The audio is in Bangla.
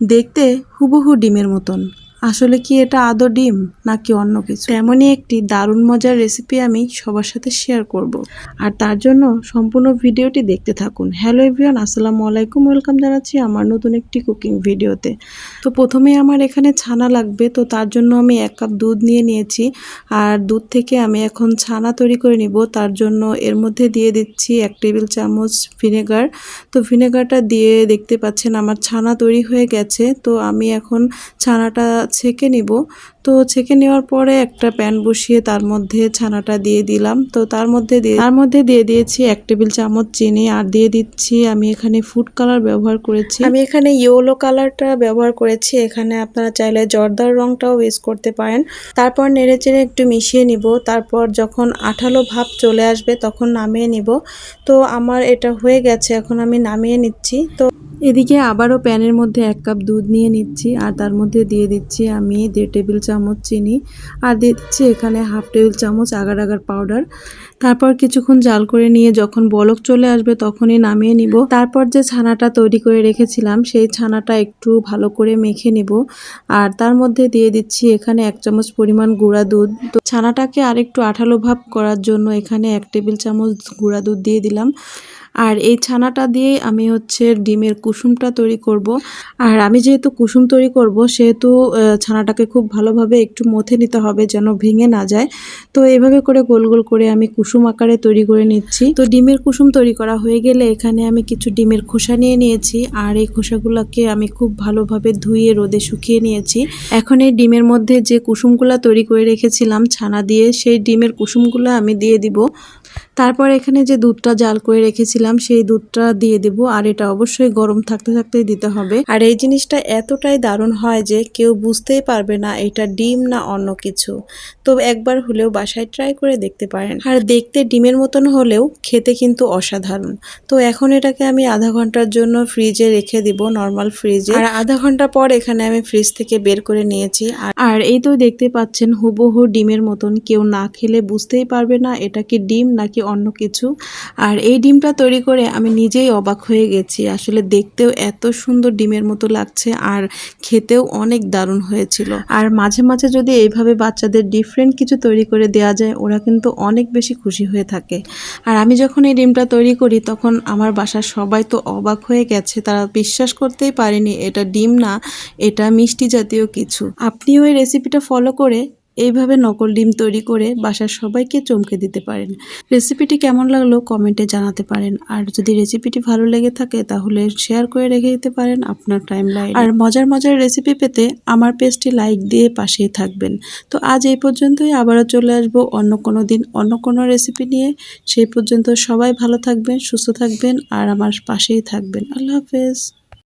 দেখতে হুবহু ডিমের মতন। আসলে কি এটা আদৌ ডিম নাকি অন্য কিছু? এমনই একটি দারুণ মজার রেসিপি আমি সবার সাথে শেয়ার করব। আর তার জন্য সম্পূর্ণ ভিডিওটি দেখতে থাকুন। হ্যালো এভরিওয়ান আসসালামু আলাইকুম। ওয়েলকাম জানাচ্ছি আমার নতুন একটি কুকিং ভিডিওতে তো প্রথমে আমার এখানে ছানা লাগবে, তো তার জন্য আমি এক কাপ দুধ নিয়ে নিয়েছি। আর দুধ থেকে আমি এখন ছানা তৈরি করে নিব। তার জন্য এর মধ্যে দিয়ে দিচ্ছি এক টেবিল চামচ ভিনেগার তো ভিনেগারটা দিয়ে দেখতে পাচ্ছেন আমার ছানা তৈরি হয়ে গেছে। তো আমি এখন ছানাটা ছেঁকে নিব। তো ছেঁকে নেওয়ার পরে একটা প্যান বসিয়ে তার মধ্যে ছানাটা দিয়ে দিলাম। তো তার মধ্যে দিয়ে তার মধ্যে দিয়ে দিয়েছি এক টেবিল চামচ চিনি আর দিয়ে দিচ্ছি আমি এখানে ফুড কালার ব্যবহার করেছি। আমি এখানে ইয়েলো কালারটা ব্যবহার করেছি। এখানে আপনারা চাইলে জর্দার রংটাও ইউজ করতে পারেন। তারপর নেড়ে চেড়ে একটু মিশিয়ে নিব। তারপর যখন আঠালো ভাব চলে আসবে তখন নামিয়ে নিব। তো আমার এটা হয়ে গেছে এখন আমি নামিয়ে নিচ্ছি। তো এদিকে আবারও প্যানের মধ্যে এক কাপ দুধ নিয়ে নিচ্ছি আর তার মধ্যে দিয়ে দিচ্ছি আমি দেড় টেবিল চামচ চিনি আর দিয়ে দিচ্ছি এখানে হাফ টেবিল চামচ আগার আগার পাউডার। তারপর কিছুক্ষণ জাল করে নিয়ে যখন বলক চলে আসবে তখনই নামিয়ে নিব। তারপর যে ছানাটা তৈরি করে রেখেছিলাম সেই ছানাটা একটু ভালো করে মেখে নিব। আর তার মধ্যে দিয়ে দিচ্ছি এখানে এক চামচ পরিমাণ গুঁড়া দুধ। তো ছানাটাকে আরেকটু আঠালো ভাব করার জন্য এখানে এক টেবিল চামচ গুঁড়া দুধ দিয়ে দিলাম। আর এই ছানাটা দিয়েই আমি হচ্ছে ডিমের কুসুমটা তৈরি করব। আর আমি যেহেতু কুসুম তৈরি করব, সেহেতু ছানাটাকে খুব ভালোভাবে একটু মথে নিতে হবে যেন ভেঙে না যায়। তো এভাবে করে গোল গোল করে আমি কুসুম আকারে তৈরি করে নিচ্ছি। তো ডিমের কুসুম তৈরি করা হয়ে গেলে এখানে আমি কিছু ডিমের খোসা নিয়ে নিয়েছি। আর এই খোসাগুলোকে আমি খুব ভালোভাবে ধুয়ে রোদে শুকিয়ে নিয়েছি। এখন এই ডিমের মধ্যে যে কুসুমগুলো তৈরি করে রেখেছিলাম ছানা দিয়ে, সেই ডিমের কুসুমগুলো আমি দিয়ে দিব। তারপর এখানে যে দুধটা জাল করে রেখেছিলাম, সেই দুধটা দিয়ে দেব। আর এটা অবশ্যই গরম থাকতে থাকতেই দিতে হবে। আর এই জিনিসটা এতটাই দারুণ হয় যে কেউ বুঝতেই পারবে না এটা ডিম না অন্য কিছু। তো একবার হলেও বাসায় ট্রাই করে দেখতে পারেন। আর দেখতে ডিমের মতন হলেও খেতে কিন্তু অসাধারণ। তো এখন এটাকে আমি আধা ঘণ্টার জন্য ফ্রিজে রেখে দিব, নর্মাল ফ্রিজে। আর আধা ঘণ্টা পর এখানে আমি ফ্রিজ থেকে বের করে নিয়েছি। আর এই তো দেখতে পাচ্ছেন, হুবহু ডিমের মতন। কেউ না খেলে বুঝতেই পারবে না এটা কি ডিম নাকি অন্য কিছু। আর এই ডিমটা তৈরি করে আমি নিজেই অবাক হয়ে গেছি। আসলে দেখতেও এত সুন্দর ডিমের মতো লাগছে আর খেতেও অনেক দারুণ হয়েছিল। আর মাঝে মাঝে যদি এইভাবে বাচ্চাদের ডিফারেন্ট কিছু তৈরি করে দেওয়া যায়, ওরা কিন্তু অনেক বেশি খুশি হয়ে থাকে। আর আমি যখন এই ডিমটা তৈরি করি, তখন আমার বাসার সবাই তো অবাক হয়ে গেছে। তারা বিশ্বাস করতেই পারেনি, এটা ডিম না, এটা মিষ্টি জাতীয় কিছু। আপনিও এই রেসিপিটা ফলো করে এইভাবে নকল ডিম তৈরি করে বাসার সবাইকে চমকে দিতে পারেন। রেসিপিটি কেমন লাগল কমেন্টে জানাতে পারেন। আর যদি রেসিপিটি ভালো লেগে থাকে তাহলে শেয়ার করে রেখে দিতে পারেন আপনার টাইম লাইন আর মজার মজার রেসিপি পেতে আমার পেজটি লাইক দিয়ে পাশেই থাকবেন। তো আজ এই পর্যন্তই, আবারও চলে আসব অন্য কোনো দিন অন্য কোনো রেসিপি নিয়ে। সেই পর্যন্ত সবাই ভালো থাকবেন, সুস্থ থাকবেন, আর আমার পাশেই থাকবেন। আল্লাহ হাফেজ।